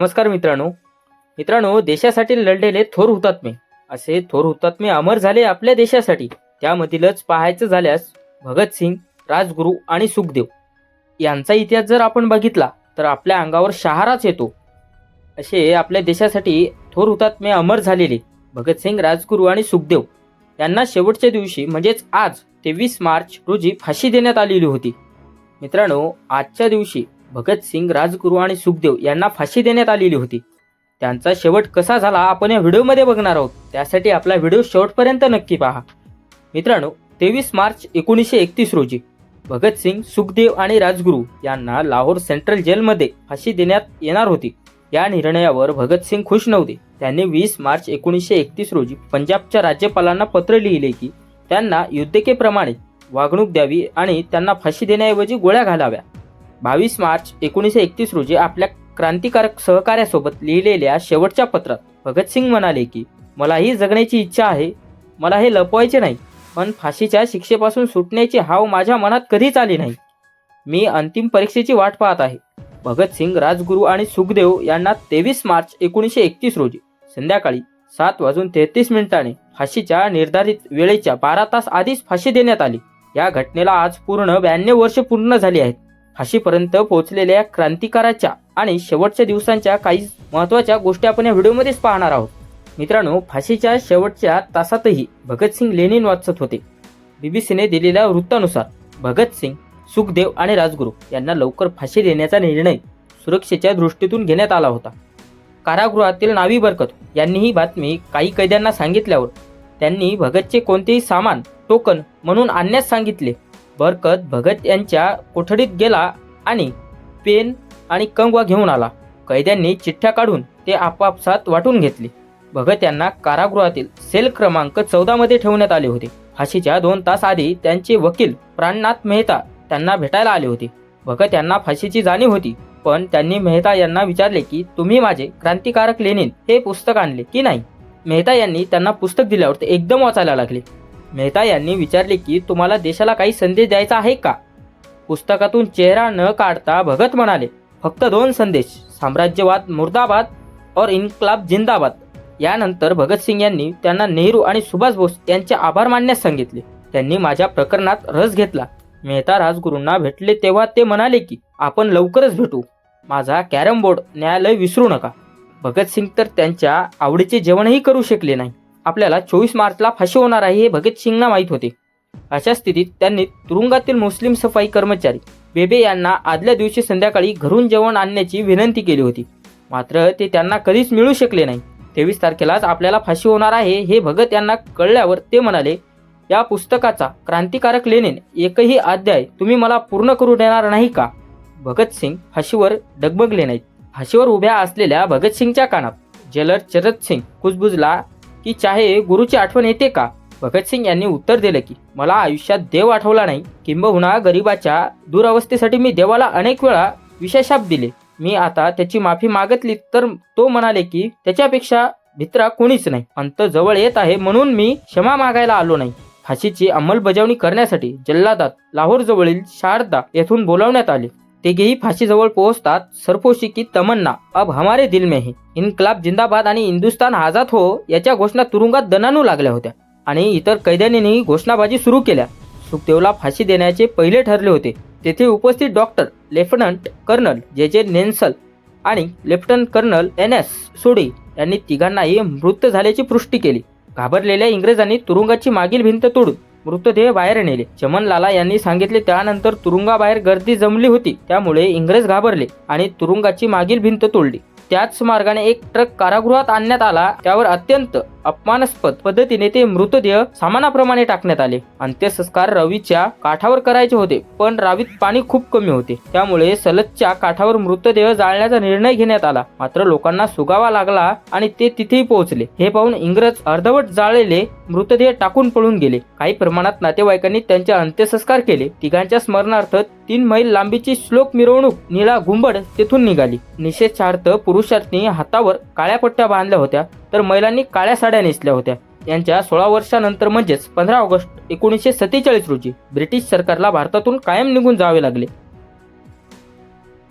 नमस्कार मित्रांनो. मित्रांनो देशासाठी लढलेले थोर हुतात्मे. असे थोर हुतात्मे अमर झाले आपल्या देशासाठी. त्यामधीलच पाहायचं झाल्यास भगतसिंग राजगुरू आणि सुखदेव. यांचा इतिहास जर आपण बघितला तर आपल्या अंगावर शहाराच येतो. असे आपल्या देशासाठी थोर हुतात्मे अमर झालेले भगतसिंग राजगुरू आणि सुखदेव. यांना शेवटच्या दिवशी म्हणजेच आज तेवीस मार्च रोजी फाशी देण्यात आलेली होती. मित्रांनो आजच्या दिवशी भगतसिंग राजगुरू आणि सुखदेव यांना फाशी देण्यात आलेली होती. त्यांचा शेवट कसा झाला आपण या व्हिडिओमध्ये बघणार आहोत. त्यासाठी आपला व्हिडिओ शेवटपर्यंत नक्की पहा. मित्रांनो तेवीस मार्च एकोणीसशे एकतीस रोजी भगतसिंग सुखदेव आणि राजगुरू यांना लाहोर सेंट्रल जेलमध्ये फाशी देण्यात येणार होती. या निर्णयावर भगतसिंग खुश नव्हते. त्यांनी वीस मार्च एकोणीसशे एकतीस रोजी पंजाबच्या राज्यपालांना पत्र लिहिले की त्यांना युद्धकेप्रमाणे वागणूक द्यावी आणि त्यांना फाशी देण्याऐवजी गोळ्या घालाव्या. बावीस मार्च एकोणीसशे एकतीस रोजी आपल्या क्रांतिकारक सहकार्यासोबत लिहिलेल्या शेवटच्या पत्रात भगतसिंग म्हणाले की मलाही जगण्याची इच्छा आहे. मला हे लपवायचे नाही. पण फाशीच्या शिक्षेपासून सुटण्याची हाव माझ्या मनात कधीच आली नाही. मी अंतिम परीक्षेची वाट पाहत आहे. भगतसिंग राजगुरू आणि सुखदेव यांना तेवीस मार्च एकोणीसशे एकतीस रोजी संध्याकाळी सात वाजून तेहतीस मिनिटाने फाशीच्या निर्धारित वेळेच्या बारा तास आधीच फाशी देण्यात आली. या घटनेला आज पूर्ण ब्याण्णव वर्षे पूर्ण झाली आहेत. फाशीपर्यंत पोहोचलेल्या क्रांतिकाराच्या आणि शेवटच्या दिवसांच्या काही महत्त्वाच्या गोष्टी आपण या व्हिडिओमध्येच पाहणार आहोत. मित्रांनो फाशीच्या शेवटच्या तासातही भगतसिंग लेनिन वाचत होते. बीबीसीने दिलेल्या वृत्तानुसार भगतसिंग सुखदेव आणि राजगुरू यांना लवकर फाशी देण्याचा निर्णय सुरक्षेच्या दृष्टीतून घेण्यात आला होता. कारागृहातील नावी बरकत यांनी ही बातमी काही कैद्यांना सांगितल्यावर त्यांनी भगतचे कोणतेही सामान टोकन म्हणून आणण्यास सांगितले. बरकत भगत यांच्या कोठडीत गेला आणि पेन आणि कंगवा घेऊन आला. कैद्यांनी चिठ्ठ्या काढून ते आपापसात वाटून घेतले. भगत यांना कारागृहातील सेल क्रमांक चौदामध्ये ठेवण्यात आले होते. फाशीच्या दोन तास आधी त्यांचे वकील प्राणनाथ मेहता त्यांना भेटायला आले होते. भगत यांना फाशीची जाणीव होती पण त्यांनी मेहता यांना विचारले की तुम्ही माझे क्रांतिकारक लेनिन हे पुस्तक आणले की नाही? मेहता यांनी त्यांना पुस्तक दिल्यावर ते एकदम वाचायला लागले. मेहता यांनी विचारले की तुम्हाला देशाला काही संदेश द्यायचा आहे का? पुस्तकातून चेहरा न काढता भगत म्हणाले फक्त दोन संदेश साम्राज्यवाद मुर्दाबाद और इन्कलाब जिंदाबाद. यानंतर भगतसिंग यांनी त्यांना नेहरू आणि सुभाष बोस यांचे आभार मानण्यास सांगितले. त्यांनी माझ्या प्रकरणात रस घेतला. मेहता राजगुरूंना भेटले तेव्हा ते म्हणाले की आपण लवकरच भेटू. माझा कॅरम बोर्ड न्यायालय विसरू नका. भगतसिंग तर त्यांच्या आवडीचे जेवणही करू शकले नाही. आपल्याला चोवीस मार्चला फाशी होणार आहे हे भगतसिंगना माहीत होते. अशा स्थितीत त्यांनी तुरुंगातील मुस्लिम सफाई कर्मचारी बेबे यांना आदल्या दिवशी संध्याकाळी घरून जेवण आणण्याची विनंती केली होती. मात्र ते त्यांना कधीच मिळू शकले नाही. तेवीस तारखेलाच आपल्याला फाशी होणार आहे हे भगत यांना कळल्यावर ते म्हणाले या पुस्तकाचा क्रांतिकारक लेनिन एकही अध्याय तुम्ही मला पूर्ण करू देणार नाही का? भगतसिंग फाशीवर डगमगले नाहीत. फाशीवर उभ्या असलेल्या भगतसिंगच्या कानात जेलर चरत सिंग कुजबुजला की चाहे गुरुची आठवण येते का? भगतसिंग यांनी उत्तर दिलं की मला आयुष्यात देव आठवला नाही. किंबहुना गरिबाच्या दुरावस्थेसाठी मी देवाला अनेक वेळा विशेषाप दिले. मी आता त्याची माफी मागितली तर तो म्हणाले की त्याच्यापेक्षा भित्रा कोणीच नाही. अंत जवळ येत आहे म्हणून मी क्षमा मागायला आलो नाही. फाशीची अंमलबजावणी करण्यासाठी जल्लादात लाहोर जवळील शारदा येथून बोलावण्यात आले. तिघेही फाशीजवळ पोहोचतात सरफोशी की तमन्ना. अब हमारे दिल में ही. इन्कलाब जिंदाबाद आणि हिंदुस्तान आझाद हो याच्या घोषणा तुरुंगात दणानू लागल्या होत्या. आणि इतर कैद्यांनीही घोषणाबाजी सुरू केल्या. सुखदेवला फाशी देण्याचे पहिले ठरले होते. तेथे उपस्थित डॉक्टर लेफ्टनंट कर्नल जे जे नेन्सल आणि lieutenant colonel N S Sodhi यांनी तिघांनाही मृत झाल्याची पुष्टी केली. घाबरलेल्या इंग्रजांनी तुरुंगाची मागील भिंत तोडून मृतदेह बाहेर नेले. चमनलाला यांनी सांगितले त्यानंतर तुरुंगाबाहेर गर्दी जमली होती. त्यामुळे इंग्रज घाबरले आणि तुरुंगाची मागील भिंत तोडली. त्याच मार्गाने एक ट्रक कारागृहात आणण्यात आला. त्यावर अत्यंत अपमानास्पद पद्धतीने ते मृतदेह सामानाप्रमाणे टाकण्यात आले. अंत्यसंस्कार रवीच्या काठावर करायचे होते पण रावीत पाणी खूप कमी होते. त्यामुळे सलतच्या काठावर मृतदेह जाळण्याचा निर्णय घेण्यात आला. मात्र लोकांना सुगावा लागला आणि ते तिथेही पोहोचले. हे पाहून इंग्रज अर्धवट जाळलेले मृतदेह टाकून पळून गेले. काही प्रमाणात नातेवाईकांनी त्यांचे अंत्यसंस्कार केले. तिघांच्या स्मरणार्थ तीन मैल लांबीची श्लोक मिरवणूक निळा घुंबड तेथून निघाली. निषेधार्थ पुरुषार्थी हातावर काळ्या पट्ट्या बांधल्या होत्या. तर महिलांनी काळ्या साड्या नेसल्या होत्या. यांच्या सोळा वर्षानंतर म्हणजेच पंधरा ऑगस्ट एकोणीसशे सत्तेचाळीस रोजी ब्रिटिश सरकारला भारतातून कायम निघून जावे लागले.